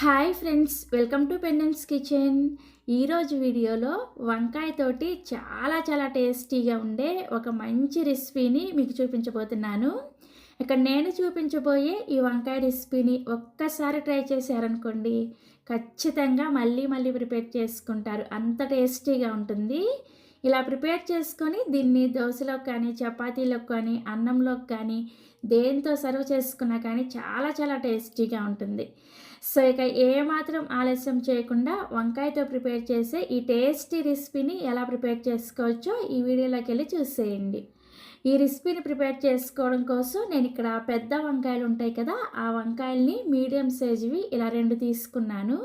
Hi friends welcome to పెండెన్స్ kitchen. ఈరోజు వీడియోలో వంకాయతోటి చాలా చాలా టేస్టీగా ఉండే ఒక మంచి రెసిపీని మీకు చూపించబోతున్నాను. ఇక్కడ నేను చూపించబోయే ఈ వంకాయ రెసిపీని ఒక్కసారి ట్రై చేశారనుకోండి ఖచ్చితంగా మళ్ళీ మళ్ళీ ప్రిపేర్ చేసుకుంటారు. అంత టేస్టీగా ఉంటుంది. ఇలా ప్రిపేర్ చేసుకొని దీన్ని దోశలోకి కానీ చపాతీలోకి కానీ అన్నంలోకి కానీ దేంతో సర్వ్ చేసుకున్నా కానీ చాలా చాలా టేస్టీగా ఉంటుంది. సో ఇక ఏమాత్రం ఆలస్యం చేయకుండా వంకాయతో ప్రిపేర్ చేసే ఈ టేస్టీ రెసిపీని ఎలా ప్రిపేర్ చేసుకోవచ్చో ఈ వీడియోలోకి వెళ్ళి చూసేయండి. ఈ రెసిపీని ప్రిపేర్ చేసుకోవడం కోసం నేను ఇక్కడ పెద్ద వంకాయలు ఉంటాయి కదా ఆ వంకాయల్ని మీడియం సైజువి ఇలా రెండు తీసుకున్నాను.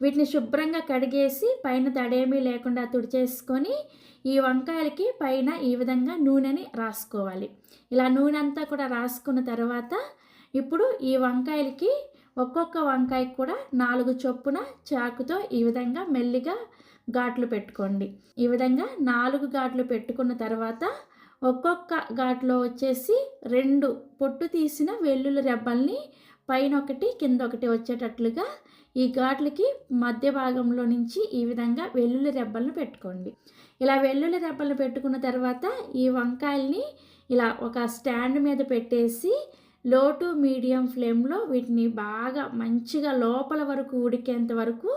వీటిని శుభ్రంగా కడిగేసి పైన తడేమీ లేకుండా తుడిచేసుకొని ఈ వంకాయలకి పైన ఈ విధంగా నూనెని రాసుకోవాలి. ఇలా నూనె అంతా కూడా రాసుకున్న తర్వాత ఇప్పుడు ఈ వంకాయలకి ఒక్కొక్క వంకాయకి కూడా నాలుగు చొప్పున చాకుతో ఈ విధంగా మెల్లిగా ఘాట్లు పెట్టుకోండి. ఈ విధంగా నాలుగు ఘాట్లు పెట్టుకున్న తర్వాత ఒక్కొక్క ఘాట్లో వచ్చేసి రెండు పొట్టు తీసిన వెల్లుల్లి రెబ్బల్ని పైన ఒకటి కింద ఒకటి వచ్చేటట్లుగా ఈ ఘాట్లకి మధ్య భాగంలో నుంచి ఈ విధంగా వెల్లుల్లి రెబ్బలను పెట్టుకోండి. ఇలా వెల్లుల్లి రెబ్బలను పెట్టుకున్న తర్వాత ఈ వంకాయల్ని ఇలా ఒక స్టాండ్ మీద పెట్టేసి లో టు మీడియం ఫ్లేమ్లో వీటిని బాగా మంచిగా లోపల వరకు ఉడికేంత వరకు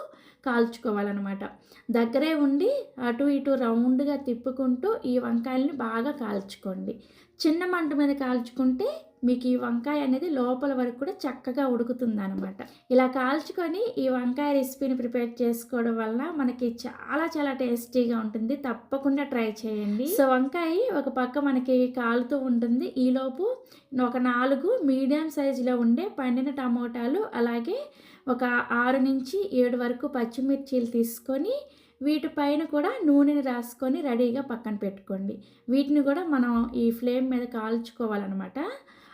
కాల్చుకోవాలన్నమాట. దగ్గరే ఉండి అటు ఇటు రౌండ్గా తిప్పుకుంటూ ఈ వంకాయల్ని బాగా కాల్చుకోండి. చిన్న మంట మీద కాల్చుకుంటే మీకు ఈ వంకాయ అనేది లోపల వరకు కూడా చక్కగా ఉడుకుతుంది అనమాట ఇలా కాల్చుకొని ఈ వంకాయ రెసిపీని ప్రిపేర్ చేసుకోవడం వల్ల మనకి చాలా చాలా టేస్టీగా ఉంటుంది. తప్పకుండా ట్రై చేయండి. సో వంకాయ ఒక పక్క మనకి కాలుతూ ఉంటుంది. ఈలోపు ఒక నాలుగు మీడియం సైజులో ఉండే పండిన టమోటాలు అలాగే ఒక ఆరు నుంచి ఏడు వరకు పచ్చిమిర్చీలు తీసుకొని వీటిపైన కూడా నూనెని రాసుకొని రెడీగా పక్కన పెట్టుకోండి. వీటిని కూడా మనం ఈ ఫ్లేమ్ మీద కాల్చుకోవాలన్నమాట.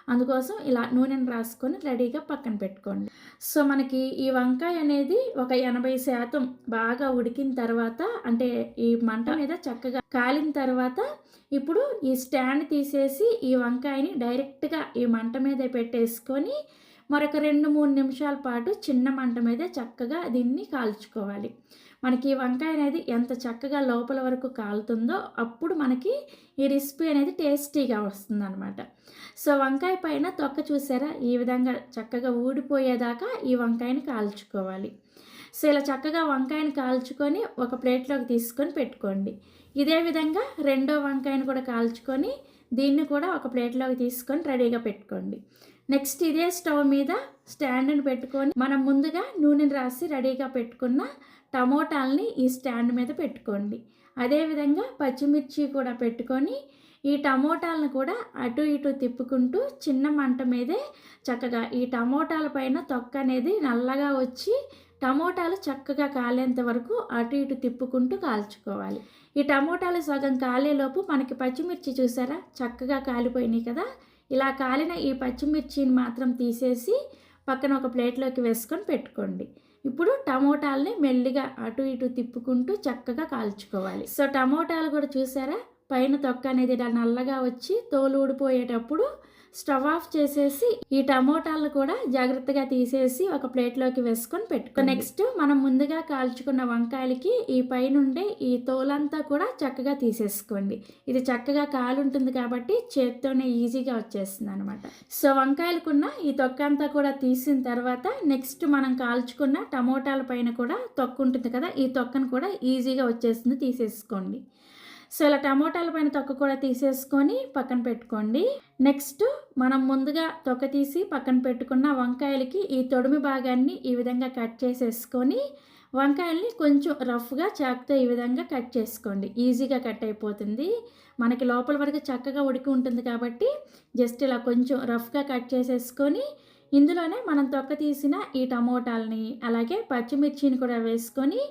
అందుకోసం ఇలా నూనెను రాసుకొని రెడీగా పక్కన పెట్టుకోండి. సో మనకి ఈ వంకాయ అనేది ఒక ఎనభై శాతం బాగా ఉడికిన తర్వాత అంటే ఈ మంట మీద చక్కగా కాలిన తర్వాత ఇప్పుడు ఈ స్టాండ్ తీసేసి ఈ వంకాయని డైరెక్ట్గా ఈ మంట మీద పెట్టేసుకొని మరొక రెండు మూడు నిమిషాల పాటు చిన్న మంట మీద చక్కగా దీన్ని కాల్చుకోవాలి. మనకి ఈ వంకాయ అనేది ఎంత చక్కగా లోపల వరకు కాలుతుందో అప్పుడు మనకి ఈ రెసిపీ అనేది టేస్టీగా వస్తుందన్నమాట. సో వంకాయ పైన తొక్క చూసారా? ఈ విధంగా చక్కగా ఊడిపోయేదాకా ఈ వంకాయని కాల్చుకోవాలి. సో ఇలా చక్కగా వంకాయని కాల్చుకొని ఒక ప్లేట్లోకి తీసుకొని పెట్టుకోండి. ఇదే విధంగా రెండో వంకాయని కూడా కాల్చుకొని దీన్ని కూడా ఒక ప్లేట్లోకి తీసుకొని రెడీగా పెట్టుకోండి. నెక్స్ట్ ఇదే స్టవ్ మీద స్టాండ్ని పెట్టుకొని మనం ముందుగా నూనెని రాసి రెడీగా పెట్టుకున్న టమోటాలని ఈ స్టాండ్ మీద పెట్టుకోండి. అదేవిధంగా పచ్చిమిర్చి కూడా పెట్టుకొని ఈ టమోటాలను కూడా అటు ఇటు తిప్పుకుంటూ చిన్న మంట మీదే చక్కగా ఈ టమోటాల పైన తొక్క అనేది నల్లగా వచ్చి టమోటాలు చక్కగా కాలేంత వరకు అటు ఇటు తిప్పుకుంటూ కాల్చుకోవాలి. ఈ టమోటాలు సగం కాలేలోపు మనకి పచ్చిమిర్చి చూసారా? చక్కగా కాలిపోయినాయి కదా? ఇలా కాలిన ఈ పచ్చిమిర్చిని మాత్రం తీసేసి పక్కన ఒక ప్లేట్లోకి వేసుకొని పెట్టుకోండి. ఇప్పుడు టమోటాలని మెల్లిగా అటు ఇటు తిప్పుకుంటూ చక్కగా కాల్చుకోవాలి. సో టమోటాలు కూడా చూసారా? పైన తొక్క అనేది ఇలా నల్లగా వచ్చి తోలు ఊడిపోయేటప్పుడు స్టవ్ ఆఫ్ చేసేసి ఈ టమోటాలను కూడా జాగ్రత్తగా తీసేసి ఒక ప్లేట్లోకి వేసుకొని పెట్టుకో. నెక్స్ట్ మనం ముందుగా కాల్చుకున్న వంకాయలకి ఈ పైనుండే ఈ తోలంతా కూడా చక్కగా తీసేసుకోండి. ఇది చక్కగా కాలుంటుంది కాబట్టి చేత్తోనే ఈజీగా వచ్చేస్తుంది అనమాట సో వంకాయలకున్న ఈ తొక్క అంతా కూడా తీసిన తర్వాత నెక్స్ట్ మనం కాల్చుకున్న టమోటాల పైన కూడా తొక్క ఉంటుంది కదా ఈ తొక్కను కూడా ఈజీగా వచ్చేస్తుంది తీసేసుకోండి. సో ఇలా టమోటాల పైన తొక్క కూడా తీసేసుకొని పక్కన పెట్టుకోండి. నెక్స్ట్ మనం ముందుగా తొక్క తీసి పక్కన పెట్టుకున్న వంకాయలకి ఈ తొడిమి భాగాన్ని ఈ విధంగా కట్ చేసేసుకొని వంకాయల్ని కొంచెం రఫ్గా చాకుతో ఈ విధంగా కట్ చేసుకోండి. ఈజీగా కట్ అయిపోతుంది. మనకి లోపల వరకు చక్కగా ఉడికి ఉంటుంది కాబట్టి జస్ట్ ఇలా కొంచెం రఫ్గా కట్ చేసేసుకొని ఇందులోనే మనం తొక్క తీసిన ఈ టమోటాలని అలాగే పచ్చిమిర్చిని కూడా వేసుకొని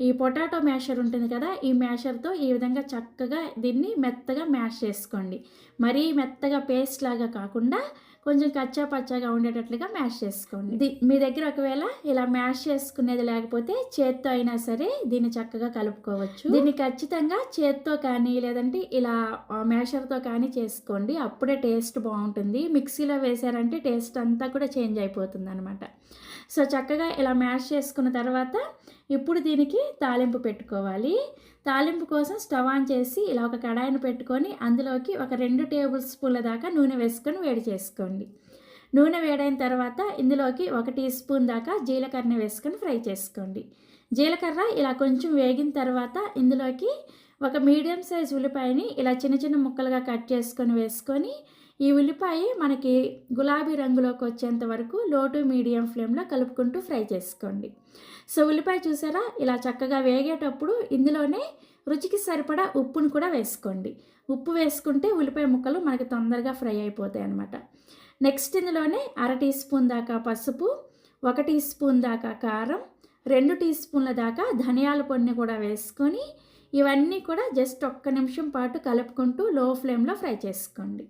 ఈ పొటాటో మ్యాషర్ ఉంటుంది కదా ఈ మ్యాషర్తో ఈ విధంగా చక్కగా దీన్ని మెత్తగా మ్యాష్ చేసుకోండి. మరీ మెత్తగా పేస్ట్ లాగా కాకుండా కొంచెం కచ్చా పచ్చాగా ఉండేటట్లుగా మ్యాష్ చేసుకోండి. మీ దగ్గర ఒకవేళ ఇలా మ్యాష్ చేసుకునేది లేకపోతే చేత్తో అయినా సరే దీన్ని చక్కగా కలుపుకోవచ్చు. దీన్ని ఖచ్చితంగా చేత్తో కానీ లేదంటే ఇలా మ్యాషర్తో కానీ చేసుకోండి. అప్పుడే టేస్ట్ బాగుంటుంది. మిక్సీలో వేసారంటే టేస్ట్ అంతా కూడా చేంజ్ అయిపోతుంది అనమాట సో చక్కగా ఇలా మ్యాష్ చేసుకున్న తర్వాత ఇప్పుడు దీనికి తాలింపు పెట్టుకోవాలి. తాలింపు కోసం స్టవ్ ఆన్ చేసి ఇలా ఒక కడాయిని పెట్టుకొని అందులోకి ఒక రెండు టేబుల్ స్పూన్ల దాకా నూనె వేసుకొని వేడి చేసుకోండి. నూనె వేడైన తర్వాత ఇందులోకి ఒక టీ స్పూన్ దాకా జీలకర్ర వేసుకొని ఫ్రై చేసుకోండి. జీలకర్ర ఇలా కొంచెం వేగిన తర్వాత ఇందులోకి ఒక మీడియం సైజ్ ఉల్లిపాయని ఇలా చిన్న చిన్న ముక్కలుగా కట్ చేసుకొని వేసుకొని ఈ ఉల్లిపాయ మనకి గులాబీ రంగులోకి వచ్చేంత వరకు లో టు మీడియం ఫ్లేమ్లో కలుపుకుంటూ ఫ్రై చేసుకోండి. సో ఉల్లిపాయ చూసారా? ఇలా చక్కగా వేగేటప్పుడు ఇందులోనే రుచికి సరిపడా ఉప్పును కూడా వేసుకోండి. ఉప్పు వేసుకుంటే ఉల్లిపాయ ముక్కలు మనకి తొందరగా ఫ్రై అయిపోతాయి అన్నమాట. నెక్స్ట్ ఇందులోనే అర టీ స్పూన్ దాకా పసుపు ఒక టీ స్పూన్ దాకా కారం రెండు టీ స్పూన్ల దాకా ధనియాల పొడిని కూడా వేసుకొని ఇవన్నీ కూడా జస్ట్ ఒక్క నిమిషం పాటు కలుపుకుంటూ లో ఫ్లేమ్లో ఫ్రై చేసుకోండి.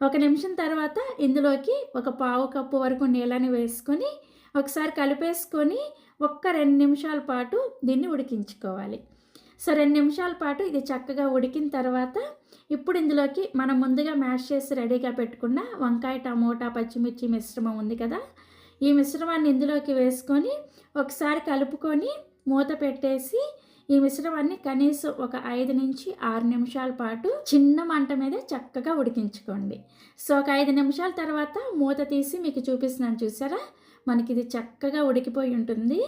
ఒక నిమిషం తర్వాత ఇందులోకి ఒక పావు కప్పు వరకు నీళ్ళని వేసుకొని ఒకసారి కలిపేసుకొని ఒక్క రెండు నిమిషాల పాటు దీన్ని ఉడికించుకోవాలి. సో రెండు నిమిషాల పాటు ఇది చక్కగా ఉడికిన తర్వాత ఇప్పుడు ఇందులోకి మనం ముందుగా మ్యాష్ చేసి రెడీగా పెట్టుకున్న వంకాయ టమోటా పచ్చిమిర్చి మిశ్రమం ఉంది కదా ఈ మిశ్రమాన్ని ఇందులోకి వేసుకొని ఒకసారి కలుపుకొని మూత పెట్టేసి ఈ మిశ్రమాన్ని కనీసం ఒక ఐదు నుంచి ఆరు నిమిషాల పాటు చిన్న మంట మీద చక్కగా ఉడికించుకోండి. సో ఒక ఐదు నిమిషాల తర్వాత మూత తీసి మీకు చూపిస్తున్నాను చూసారా? మనకి ఇది చక్కగా ఉడికిపోయి ఉంటుంది.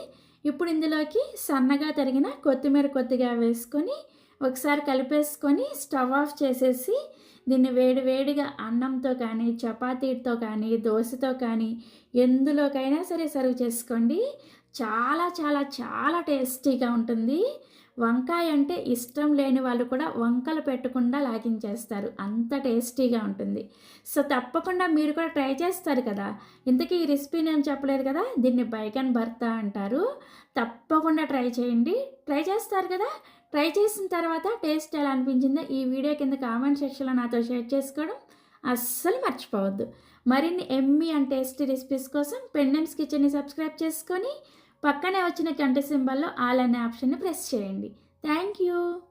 ఇప్పుడు ఇందులోకి సన్నగా తరిగిన కొత్తిమీర కొద్దిగా వేసుకొని ఒకసారి కలిపేసుకొని స్టవ్ ఆఫ్ చేసేసి దీన్ని వేడి వేడిగా అన్నంతో కానీ చపాతీతో కానీ దోశతో కానీ ఎందులోకైనా సరే సర్వ్ చేసుకోండి. చాలా చాలా చాలా టేస్టీగా ఉంటుంది. వంకాయ అంటే ఇష్టం లేని వాళ్ళు కూడా వంకలు పెట్టకుండా లాగించేస్తారు. అంత టేస్టీగా ఉంటుంది. సో తప్పకుండా మీరు కూడా ట్రై చేస్తారు కదా. ఇంతకీ ఈ రెసిపీ నేను చెప్పలేదు కదా దీన్ని బైకన్ భర్త అంటారు. తప్పకుండా ట్రై చేయండి. ట్రై చేస్తారు కదా. ట్రై చేసిన తర్వాత టేస్ట్ ఎలా అనిపించిందో ఈ వీడియో కింద కామెంట్ సెక్షన్లో నాతో షేర్ చేసుకోవడం అస్సలు మర్చిపోవద్దు. మరిన్ని ఎమ్మీ అండ్ టేస్టీ రెసిపీస్ కోసం పెండెన్స్ కిచెన్ని సబ్స్క్రైబ్ చేసుకొని పక్కనే వచ్చిన గంట సింబల్లో ఆల్ అనే ఆప్షన్ని ప్రెస్ చేయండి. Thank you.